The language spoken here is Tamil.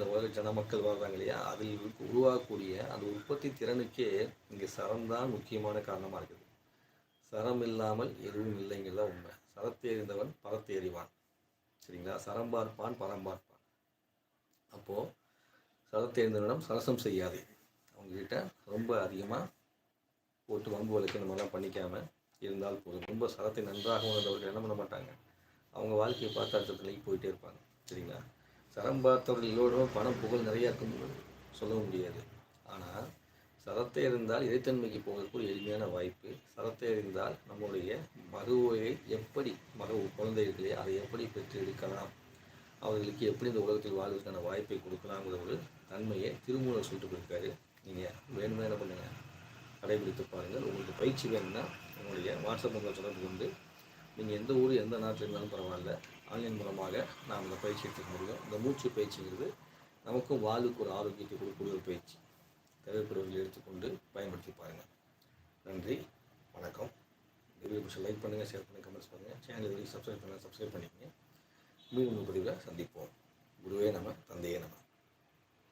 இந்த உலக ஜன மக்கள் வாழ்றாங்க இல்லையா? அதில் உருவாகக்கூடிய அந்த உற்பத்தி திறனுக்கே இங்கே சரம் தான் முக்கியமான காரணமாக இருக்குது. சரம் இல்லாமல் எதுவும் இல்லைங்கிறதா உண்மை. சரத்தேறிந்தவன் எறிந்தவன் பரத்தை எறிவான் சரிங்களா? சரம் பார்ப்பான் பரம் பார்ப்பான். அப்போது சரத்தேறிந்தவனிடம் சரசம் செய்யாதே. அவங்கக்கிட்ட ரொம்ப அதிகமாக போட்டு வம்பு வழக்கு இந்த மாதிரிலாம் பண்ணிக்காமல் இருந்தால் போதும். ரொம்ப சரத்தை நன்றாக உணர்ந்தவர்கள் என்ன பண்ண மாட்டாங்க? அவங்க வாழ்க்கையை பார்த்து அடுத்த நிலைக்கு போயிட்டே இருப்பாங்க. சரிங்களா? சரம் பார்த்தவர்களோட பணம் புகழ் நிறையா இருக்குன்னு சொல்ல முடியாது. ஆனால் சரத்தை இருந்தால் இறைத்தன்மைக்கு போகக்கூடிய எளிமையான வாய்ப்பு. சரத்தை இருந்தால் நம்முடைய மகுவை எப்படி மக குழந்தைகளே அதை எப்படி பெற்று எடுக்கலாம் அவர்களுக்கு எப்படி இந்த உலகத்தில் வாழ்வதற்கான வாய்ப்பை கொடுக்கலாங்கிற ஒரு தன்மையை திருமூலர் சொல்லிட்டு போயிருக்காரு நீங்கள் வேணுமே என்ன பண்ணுங்கள் கடைபிடித்து பாருங்கள். உங்களுக்கு பயிற்சி வேணும்னா உங்களுடைய வாட்ஸ்அப் நம்பர் தொடர்பு கொண்டு நீங்கள் எந்த ஊர் எந்த நாட்டில் இருந்தாலும் பரவாயில்ல. ஆன்லைன் மூலமாக நாம் இந்த பயிற்சி எடுத்துக்க முடியும். இந்த மூச்சு பயிற்சிங்கிறது நமக்கும் வாழ்வுக்கு ஒரு ஆரோக்கியத்தை கொடுக்கக்கூடிய ஒரு பயிற்சி. தேவைப்படுவர்கள் எடுத்துக்கொண்டு பயன்படுத்தி பாருங்கள் நன்றி வணக்கம். இந்த வீடியோ பிடிச்ச லைக் பண்ணுங்கள் ஷேர் பண்ணுங்கள் கமெண்ட்ஸ் பண்ணுங்கள் சேனல் வரைக்கும் சப்ஸ்கிரைப் பண்ணுங்கள் சப்ஸ்கிரைப் பண்ணிக்கங்க. மீண்டும் பதிவில் சந்திப்போம். குருவே நம்ம தந்தையே நம்ம